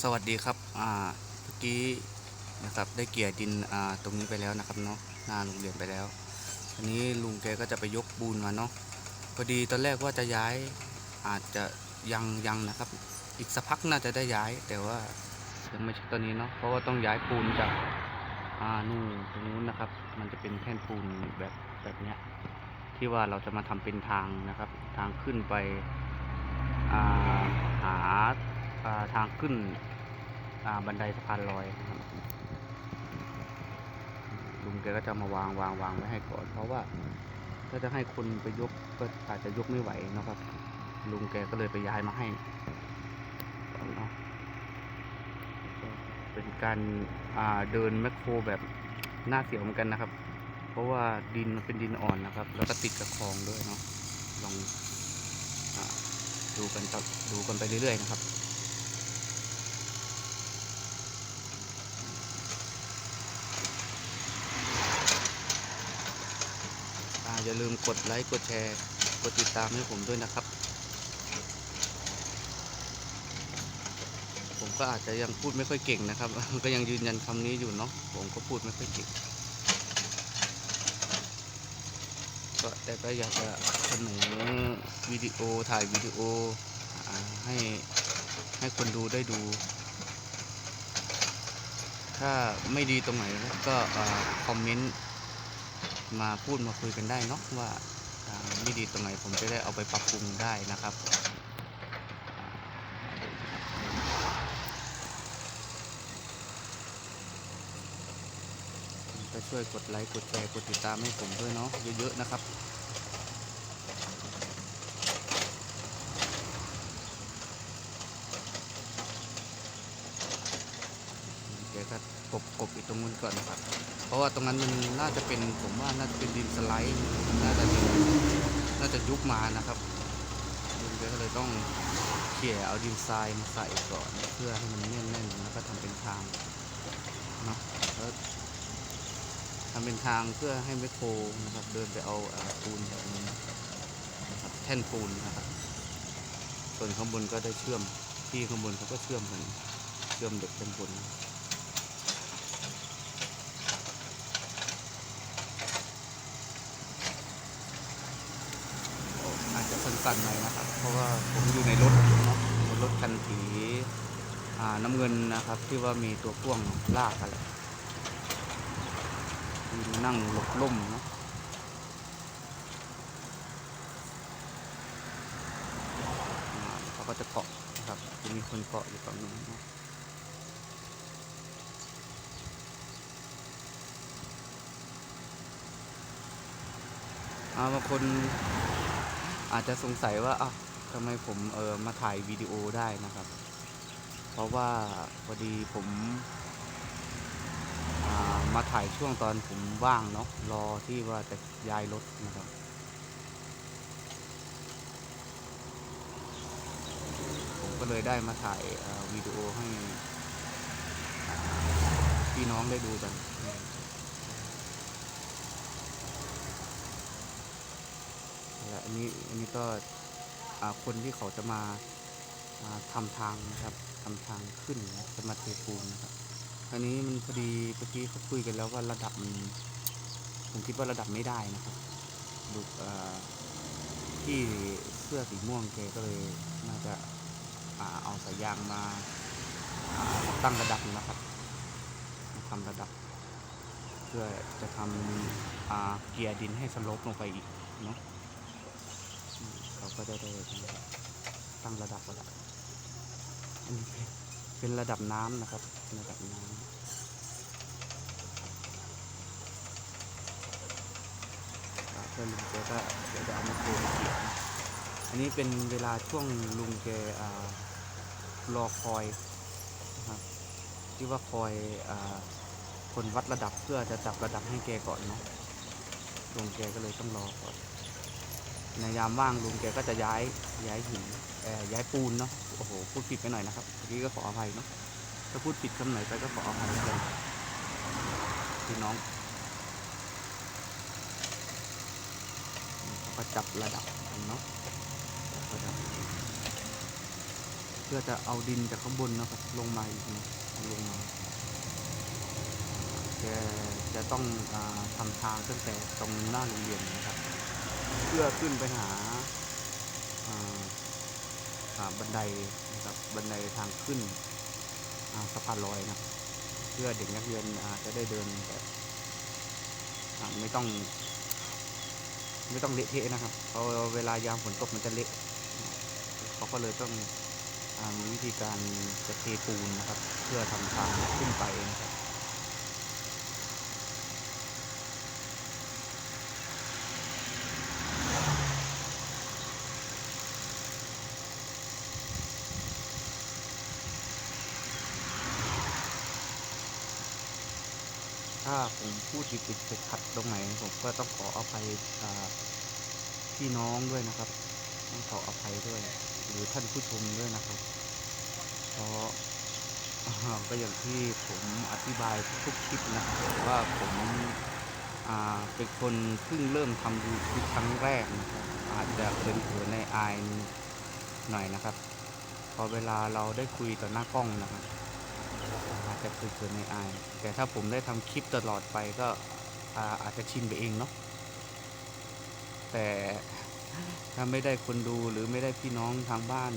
สวัสดีครับอ่าเมื่อกี้นะครับได้เกี่ยดินอ่าตรงนี้ไปแล้วนะครับเนาะหน้าโรงเรียนไปแล้วอันนี้ลุงแกก็จะไปยกปูนมาเนาะพอดีตอนแรกว่าจะย้ายอาจจะยังยังนะครับ อีกสักพักน่าจะได้ย้ายแต่ว่ายังไม่ใช่ตอนนี้เนาะเพราะว่าต้องย้ายปูนจากอ่านู่นตรงนู้นนะครับ มันจะเป็นแท่นปูนแบบแบบเนี้ยที่ว่าเราจะมาทำเป็นทางนะครับ ทางขึ้นไปอ่าหา ทางขึ้นบันไดสะพานลอยนะครับลุงแกก็จะมาวางวางวางไว้ให้ก่อน เพราะว่าถ้าจะให้คนไปยกก็อาจจะยกไม่ไหวนะครับ ลุงแกก็เลยไปย้ายมาให้เป็นการาเดินแมคโครแบบหน้าเสียวเหมือนกันนะครับ เพราะว่าดินมันเป็นดินอ่อนนะครับ แล้วก็ติดกับคลองด้วยเนาะลองอดูกันต่อดูกันไปเรื่อยๆนะครับ อย่าลืมกดไลค์ กดแชร์ กดติดตามให้ผมด้วยนะครับ ผมก็อาจจะยังพูดไม่ค่อยเก่งนะครับ ก็ยังยืนยันคำนี้อยู่เนาะ ผมก็พูดไม่ค่อยเก่ง ก็แต่ก็อยากจะเสนอวิดีโอถ่ายวิดีโออให้ให้คนดูได้ดู ถ้าไม่ดีตรงไหนก็อคอมเมนต์ มาพูดมาคุยกันได้เนาะว่าไม่ดีตรงไหนผมจะได้เอาไปปรับปรุงได้นะครับก็ช่วยกดไลค์กดแชร์กดติดตามให้ผมด้วยเนาะเยอะๆนะครับเดี๋ยวก็กบกบอีกตรงนู้นก่อนนะครับ เพราะว่าตรงนั้นมันน่าจะเป็นผมว่าน่าจะเป็นดินสไลด์น่าจะนน่าจะยุบมานะครับลุงแกก็เลยต้องเขี่ยเอาดินทรายมาใส่ก่อนเพื่อให้มันแน่นๆแล้วก็ทำเป็นทางเนาะแล้วทำเป็นทางเพื่อให้ไมคโครนะครับเดินไปเอาปูนแบบนี้นะครับแท่นปูนนะครับส่วนข้างบนก็ได้เชื่อมที่ข้างบนเขาก็เชื่อมกันเชื่อมเด็กด้านบน อาจจะสั้นหน่อยนะครับ เพราะว่าผมอยู่ในรถเนรถคันสีน้ำเงินนะครับที่ว่ามีตัวพ่วงลากอะไรมานั่งหลบล่มนะเขาก็จะเกาะนะครับจะมีคนเกาะอยู่ตรงนู้นนาะอาบางคน อาจจะสงสัยว่าอ้าวทำไมผมเออมาถ่ายวิดีโอได้นะครับ เพราะว่าพอดีผมามาถ่ายช่วงตอนผมว่างเนาะรอที่ว่าจะย้ายรถนะครับผมก็เลยได้มาถ่ายวิดีโอให้พี่น้องได้ดูกัน และอันนี้อันนี้ก็คนที่เขาจะมาอ่าทำทางนะครับทำทางขึ้นจะมาเทปูนนะครับ อันนี้มันพอดีเมื่อกี้เขาคุยกันแล้วว่าระดับมันผมคิดว่าระดับไม่ได้นะครับดูที่เสื้อสีม่วงแกก็เลยน่าจะเอาสายยางมาตั้งระดับนะครับมาทำระดับ เพื่อจะทำเกียร์ดินให้สลปลงไปอีกเนาะ ก็จะได้ตั้งระดับระดับอันนี้เป็นระดับน้ำนะครับระดับน้ำอ่าเพื่อนลุงแกก็เดี๋ยวจะเอามาโคมเขียนอันนี้เป็นเวลาช่วงลุงแกอรอคอยนะครับที่ว่าคอยอคนวัดระดับเพื่อจะจับระดับให้แกก่อนเนาะลุงแกก็เลยต้องรอก่อน ในยามว่างลุงแกก็จะย้ายย้ายหินย้ายปูนเนาะโอ้โหพูดผิดไปหน่อยนะครับเมื่อกี้ก็ขออภัยเนาะถ้าพูดผิดคำไหนไปก็ขออภัยด้วยพี่น้องก็จับระดับกันเนาะระดับเพื่อจะเอาดินจากข้างบนนะครับลงมาอีกนะลงมาแกจะต้องอทำทางตั้งแต่ตรงหน้าโรงเรียนนะครับ เพื่อขึ้นไปหาบันไดนะครับบันไดทางขึ้นสะพานลอยนะเพื่อเด็กนักเรียนจะได้เดินแบบไม่ต้อง ไม่ต้องเละเทะนะครับเพราะเวลายามฝนตกมันจะเละเขาก็เลยต้องอมีวิธีการจะเทปูนนะครับ เพื่อทำทางขึ้นไปนะครับ ถ้าผมพูดติดติดขัดตรงไหน ผมก็ต้องขออภัยพี่น้องด้วยนะครับต้องขออภัยด้วย หรือท่านผู้ชมด้วยนะครับ เพราะอ่าก็อย่างที่ผมอธิบายทุกคลิปนะครับว่าผมเป็นคนเพิ่งเริ่มทำยูทูบครั้งแรกนะครับอาจจะเขินเขินในอายหน่อยนะครับ พอเวลาเราได้คุยต่อหน้ากล้องนะครับ อาจจะเขินๆในอาย แต่ถ้าผมได้ทำคลิปตลอดไปก็อาอาจจะชินไปเองเนาะแต่ถ้าไม่ได้คนดูหรือไม่ได้พี่น้องทางบ้าน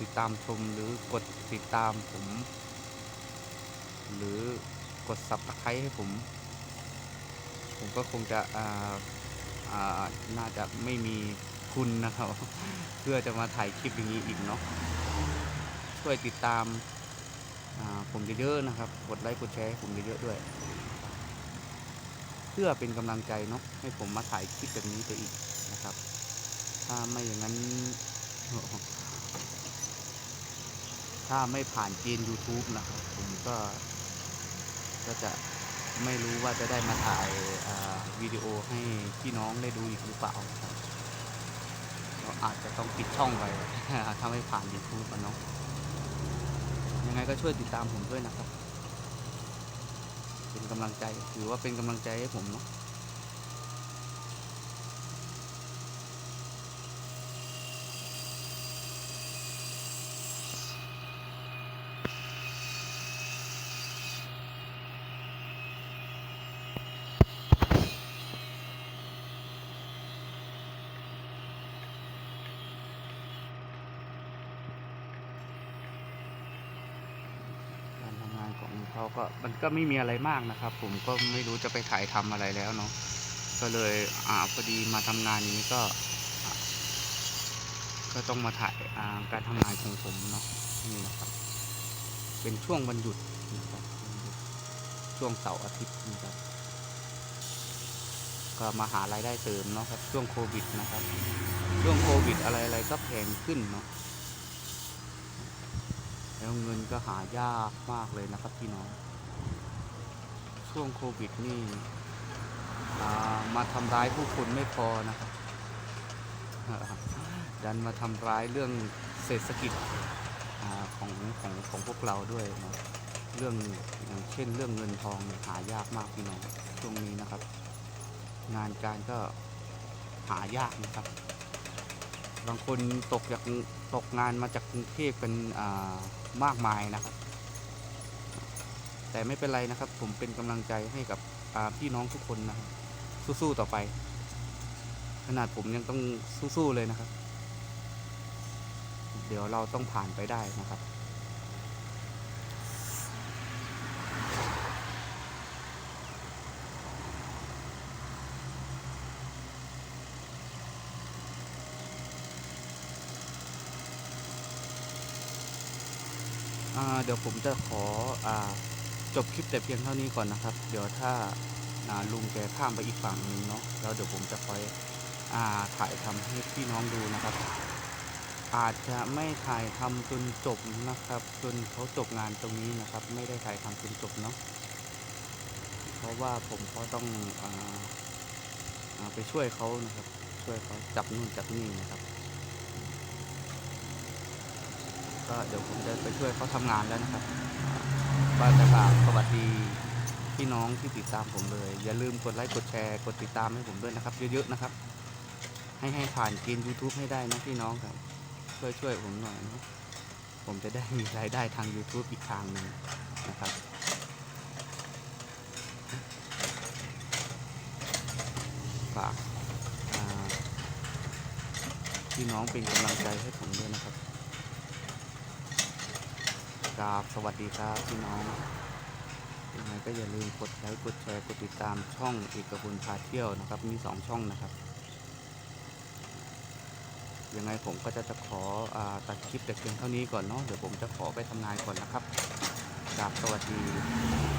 ติดตามชมหรือกดติดตามผม หรือกดสับตะไคร้ให้ผม ผมก็คงจะอ่าอ่าน่าจะไม่มีคุณนะครับ เพื่อจะมาถ่ายคลิปอย่างนี้อีกเนาะช่วยติดตาม ผมเยอะๆนะครับ กดไลค์กดแชร์ผมเยอะๆด้วย เพื่อเป็นกำลังใจเนาะให้ผมมาถ่ายคลิปแบบนี้ไปอีกนะครับ ถ้าไม่อย่างนั้น ถ้าไม่ผ่านเกณฑ์ YouTube นะครับ ผมก็ก็จะไม่รู้ว่าจะได้มาถ่ายวิดีโอให้พี่น้องได้ดูอีกหรือเปล่าเราอาจจะต้องปิดช่องไปถ้าไม่ผ่าน YouTube อะเนาะ ยังไงก็ช่วยติดตามผมด้วยนะครับ เป็นกำลังใจถือว่าเป็นกำลังใจให้ผมเนาะ การทำงานของ เขาก็มันก็ไม่มีอะไรมากนะครับ ผมก็ไม่รู้จะไปถ่ายทำอะไรแล้วเนาะก็เลยอ่าพอดีมาทำงานนี้ก็ ก็ต้องมาถ่ายาการทำงานของผมเนาะนี่นะครับ เป็นช่วงวันหยุดนะครับช่วงเสาร์อาทิตย์นะครับก็มาหารายได้เสริมเนาะครับ ช่วงโควิดนะครับ ช่วงโควิดอะไรๆก็แพงขึ้นเนาะ แล้วเงินก็หายากมากเลยนะครับพี่น้อง ช่วงโควิดนี่มาทำร้ายผู้คนไม่พอนะครับ ดันมาทำร้ายเรื่องเศรษฐกิจอของของของพวกเราด้วยนะเรื่องอย่างเช่นเรื่องเงินทองหายากมากพี่น้องช่วงนี้นะครับ งานการก็หายากนะครับ บางคนตกจากตกงานมาจากกรุงเทพเป็นอ่า มากมายนะครับ แต่ไม่เป็นไรนะครับ ผมเป็นกำลังใจให้กับพี่น้องทุกคนนะครับสู้ๆต่อไป ขนาดผมยังต้องสู้ๆเลยนะครับ เดี๋ยวเราต้องผ่านไปได้นะครับ เดี๋ยวผมจะขออจบคลิปแต่เพียงเท่านี้ก่อนนะครับ เดี๋ยวถ้าาลุงแกข้ามไปอีกฝั่งนึงเนาะแล้วเดี๋ยวผมจะคอยอถ่ายทำให้พี่น้องดูนะครับ อาจจะไม่ถ่ายทำจนจบนะครับ จนเขาจบงานตรงนี้นะครับ ไม่ได้ถ่ายทำจนจบเนาะเพราะว่าผมก็ต้องอไปช่วยเขานะครับ ช่วยเขาจับนู่นจับนี่นะครับ ก็เดี๋ยวผมจะไปช่วยเขาทำงานแล้วนะครับก็จะฝากสวัสดีพี่น้องที่ติดตามผมเลย อย่าลืมกดไลค์กดแชร์กดติดตามให้ผมด้วยนะครับ เยอะๆนะครับ ให้ให้ผ่านเกณฑ์ YouTube ให้ได้นะพี่น้องครับ ช่วยช่วยผมหน่อยนะผมจะได้มีรายได้ทาง YouTube อีกทางหนึ่งนะครับฝากพี่น้องเป็นกำลังใจให้ผมด้วยนะครับ กราบสวัสดีครับพี่น้องยังไงก็อย่าลืมกดไลค์กดแชร์กดติดตามช่องเอกบุญพาเที่ยวนะครับ มีสองช่องนะครับ ยังไงผมก็จะจะขออตัดคลิปแต่เพียงเท่านี้ก่อนเนาะเดี๋ยวผมจะขอไปทำงานก่อนนะครับกราบสวัสดี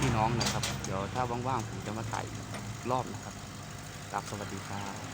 พี่น้องนะครับ เดี๋ยวถ้าว่างๆผมจะมาถ่ายรอบนะครับกราบสวัสดีครับ